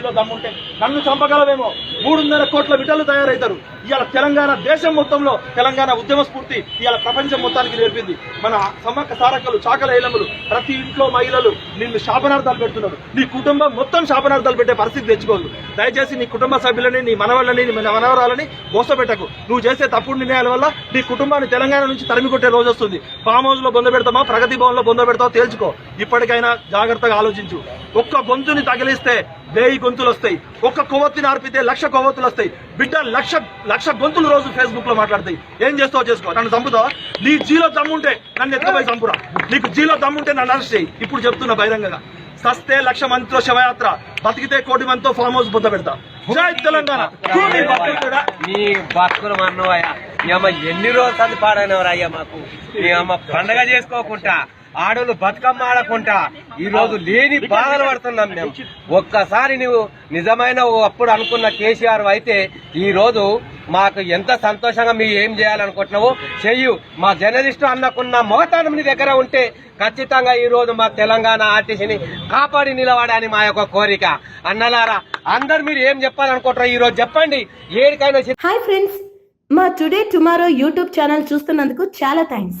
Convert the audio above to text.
జీలో దమ్ముంటే నన్ను చంపగలవేమో? మూడున్నర కోట్ల విటలు తయారవుతారు ఇవాళ తెలంగాణ దేశం మొత్తంలో తెలంగాణ ఉద్యమ స్ఫూర్తి ఇవాళ ప్రపంచం మొత్తానికి నేర్పింది మన సమ్మక్క సారక్కలు చాకల ఏలములు ప్రతి ఇంట్లో మహిళలు నిన్ను శాపనార్థాలు పెడుతున్నారు. నీ కుటుంబం మొత్తం శాపనార్థాలు పెట్టే పరిస్థితి తెచ్చుకోదు. దయచేసి నీ కుటుంబ సభ్యులని నీ మనవాళ్ళని నీ మనవరాలని మోసపెట్టకు. నువ్వు చేసే తప్పుడు నిర్ణయాల వల్ల నీ కుటుంబాన్ని తెలంగాణ నుంచి తరిమి కొట్టే రోజు వస్తుంది. ఫామ్ హౌస్లో బొంద పెడతామా? ప్రగతి భవన్లో బొంద పెడతామో తేల్చుకో. ఇప్పటికైనా జాగ్రత్తగా ఆలోచించు. ఒక్క గొంతుని తగిలిస్తే వేయి గొంతులు వస్తాయి. ఒక్క కొవ్వొత్తిని ఆర్పితే లక్ష కొవ్వొత్తులు వస్తాయి. బిడ్డ లక్ష లక్ష గొంతులు రోజు ఫేస్బుక్లో మాట్లాడతాయి. ఏం చేస్తావో చేసుకో. నన్ను చంపుతావా? నీ జీలో దమ్ముంటే నన్ను ఎత్తుకుపోయి చంపురా. నీకు జీలో దమ్ముంటే నన్ను అరెస్ట్ చేయి. ఇప్పుడు చెప్తున్నా బహిరంగంగా. సస్తే లక్ష మందితో శవయాత్ర. బతికితే కోటి మందితో ఫామ్ హౌస్ బుద్ధ పెడతా. జై తెలంగాణ. నీ బతుకులు మన్నవయ్యా. ఎన్ని రోజులు పాడైనవరా అయ్యా మాకు? పండగ చేసుకోకుండా ఆడోళ్ళు బతుకమ్మ ఆడకుండా ఈరోజు లేని బాధలు పడుతున్నాం మేము. ఒక్కసారి నువ్వు నిజమైన అప్పుడు అనుకున్న కేసీఆర్ అయితే ఈరోజు మాకు ఎంత సంతోషంగా మీరు ఏం చేయాలనుకుంటున్నావో చెయ్యు. మా జర్నలిస్టు అన్నకున్న మోతానం నీ దగ్గర ఉంటే ఖచ్చితంగా ఈరోజు మా తెలంగాణ ఆర్టీసీని కాపాడి నిలబడని మా యొక్క కోరిక. అన్నలారా అందరు మీరు ఏం చెప్పాలనుకుంటారో ఈ రోజు చెప్పండి. ఏడికైనా హాయ్ ఫ్రెండ్స్ మా టుడే టుమారో యూట్యూబ్ ఛానల్ చూస్తున్నందుకు చాలా థ్యాంక్స్